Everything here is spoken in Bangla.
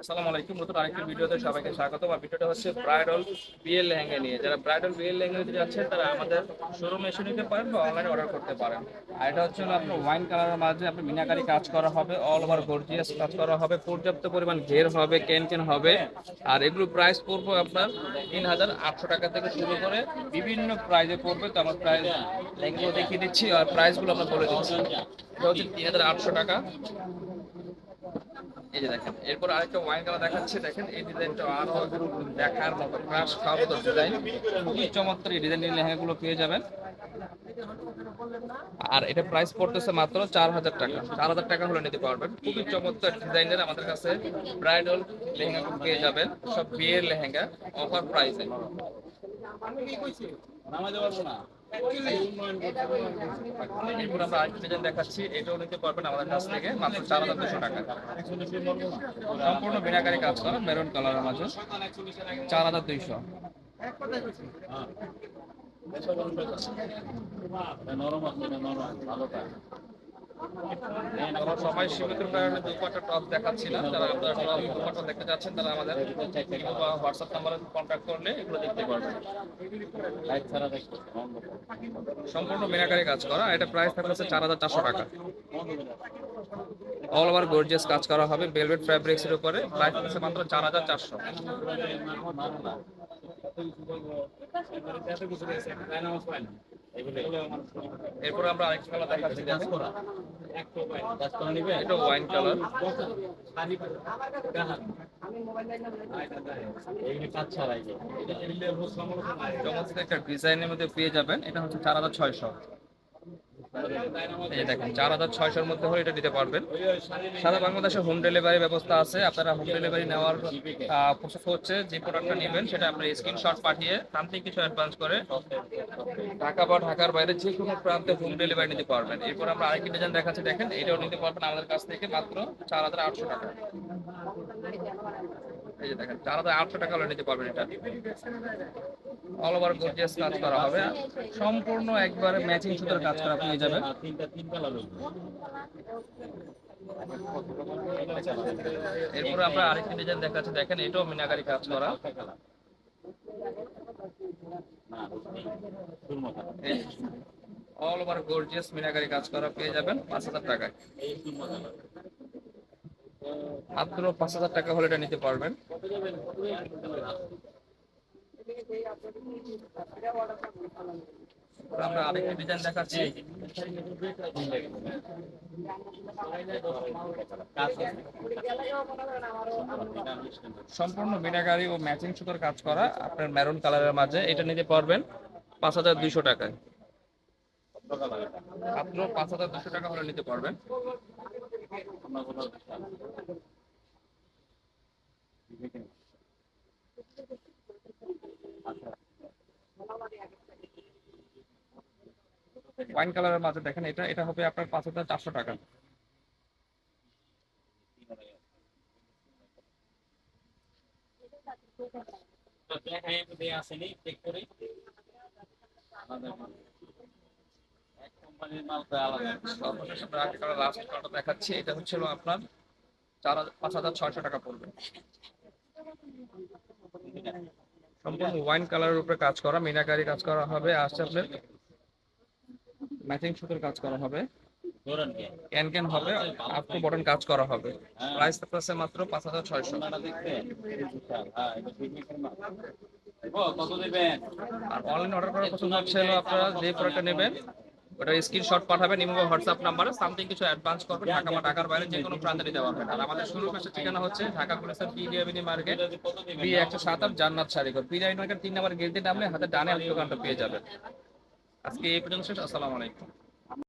আসসালামু আলাইকুম, নতুন আরেকটি ভিডিওতে সবাইকে স্বাগত আর ভিডিওটা হচ্ছে ব্রাইডাল বিয়ের লেহেঙ্গা নিয়ে। যারা ব্রাইডাল বিয়ের লেহেঙ্গা নিতে যাচ্ছেন, তারা আমাদের শোরুমে এসে নিতে পারেন বা অনলাইনে অর্ডার করতে পারেন। আর এটা হচ্ছে আপনার ওয়াইন কালারের মাঝে আপনার মিনাকারি কাজ করা হবে অল ওভার গর্জিয়াস কাজ করা হবে, পর্যাপ্ত পরিমাণ ঘের হবে ক্যান ক্যান হবে। আর এগুলো প্রাইস পড়বে আপনার তিন হাজার আটশো টাকা থেকে শুরু করে বিভিন্ন প্রাইজে পড়বে। তো আমার প্রাইস লেহেঙ্গাগুলো দেখিয়ে দিচ্ছি, আর প্রাইসগুলো আমরা বলে দিচ্ছি। এটা হচ্ছে তিন হাজার আটশো টাকা। এই যে দেখেন, এরপর আরেকটা ওয়াইন কালার দেখাচ্ছে, দেখেন, এই ডিজাইনটা আরও দেখার মতো ক্রাশ খাওয়ার মতো ডিজাইন খুবই চমৎকার এই ডিজাইনের লেহেঙ্গাগুলো পেয়ে যাবেন। আর এটা প্রাইস পড়তেছে মাত্র চার হাজার টাকা। চার হাজার টাকা হলে নিতে পারবেন। খুবই চমৎকার ডিজাইনের আমাদের কাছে ব্রাইডাল লেহেঙ্গাগুলো পেয়ে যাবেন। সব বিয়ের লেহেঙ্গা অফার প্রাইসে আমরা ডিজাইন দেখাচ্ছি এটাও নিতে পারবেন আমাদের কাছ থেকে, মাত্র চার হাজার দুশো টাকা। সম্পূর্ণ বিনাকারি কাজ করা, মেরুন কালারের মাঝে। চার হাজার দুইশো। আমরা সবাই সীমিত কারণে দুপাটা টপ দেখাচ্ছিলাম। যারা আপনারা টপ দুপাটা দেখতে যাচ্ছেন, তারা আমাদের বা হোয়াটসঅ্যাপ নাম্বারে কন্ট্যাক্ট করলে এগুলো দেখতে পারবেন। সম্পূর্ণ মিনাকারি কাজ করা। এটা প্রাইস থাকছে চার হাজার চারশো টাকা। অল ওভার গর্জিয়াস কাজ করা হবে। ভেলভেট ফ্যাব্রিক্স এর উপরে প্রাইস থাকছে মাত্র চার হাজার চারশো। এরপর আমরা আরেকটা কালার দেখাচ্ছি নিবে এটা ওয়াইন কালার চমৎকার একটা ডিজাইনের মধ্যে পেয়ে যাবেন, এটা হচ্ছে চার হাজার ছয়শো। দেখেন, চার হাজার ছয়শোর মধ্যে হলে এটা দিতে পারবেন। সারা বাংলাদেশে হোম ডেলিভারি ব্যবস্থা আছে। আপনারা হোম ডেলিভারি নেওয়ার প্রসেস হচ্ছে, যে প্রোডাক্টটা নেবেন, সেটা আপনার স্ক্রিনশট পাঠিয়ে তান্ত্রিক কিছু অ্যাডভান্স করে ঢাকা বা ঢাকার বাইরে যে কোনো প্রান্তে হোম ডেলিভারি নিতে পারবেন। এরপর আমরা আরেকটি ডিজাইন দেখাচ্ছি, দেখেন, এটাও নিতে পারবেন আমাদের কাছ থেকে মাত্র চার হাজার আটশো টাকা। এই যে দেখেন, চার হাজার আটশো টাকা নিতে পারবেন এটা। অল ওভার গর্জিয়াস কাজ করা হবে। সম্পূর্ণ একবারে ম্যাচিং সুতার কাজ করা পেয়ে যাবেন। এরপরে আমরা আরেকটি ডিজাইন দেখাচ্ছি। দেখেন, এটাও মিনাকারি কাজ করা। অল ওভার গর্জিয়াস মিনাকারি কাজ করা পেয়ে যাবেন পাঁচ হাজার টাকায়। মাত্র পাঁচ হাজার টাকা হলে এটা নিতে পারবেন। আমরা আরেকটি ডিজাইন দেখাচ্ছি। সম্পূর্ণ বিনাকারি ও ম্যাচিং সুতোর কাজ করা আপনার মেরুন কালারের মাঝে, এটা নিতে পারবেন পাঁচ হাজার দুইশো টাকায়। মাত্র পাঁচ হাজার দুশো টাকা হলে নিতে পারবেন। ওয়াইন কালারের মাঝে দেখেন এটা এটা হবে আপনার পাঁচ হাজার চারশো টাকা। সর্বশেষ আমরা আগে কালার লাস্ট কালারটা দেখাচ্ছি এটা হচ্ছিল আপনার চার পাঁচ হাজার ছয়শো টাকা পড়বে। সম্পূর্ণ ওয়াইন কালারের উপরে কাজ করা মিনাকারি কাজ করা হবে আসছে আপনার ম্যাচিং সুতোর কাজ করা হবে। ক্যান ক্যান হবে আপ টু বটন কাজ করা হবে। প্রাইস থাকতেছে মাত্র পাঁচ হাজার ছয়শো। আর অনলাইন অর্ডার করার পছন্দ হচ্ছে আপনারা যে প্রোডাক্টটা নেবেন ওটা স্ক্রিনশট পাঠাবেন এবং হোয়াটসঅ্যাপ নাম্বারে সামথিং কিছু অ্যাডভান্স করবেন, ঢাকা বা ঢাকার বাইরে যে কোনো প্রান্তে নিতে পারবেন। আর আমাদের শুরু পেশা ঠিকানা হচ্ছে ঢাকা পুলিশের পি মার্কেট বি একশো সাত আট জান্নাত সারিগর পি ডিএবিনি মার্কেট তিন নাম্বার গেটে নামলে হাতে ডানে হাতে দোকানটা পেয়ে যাবেন। আজকে এই পর্যন্ত শেষ, আসসালামু আলাইকুম।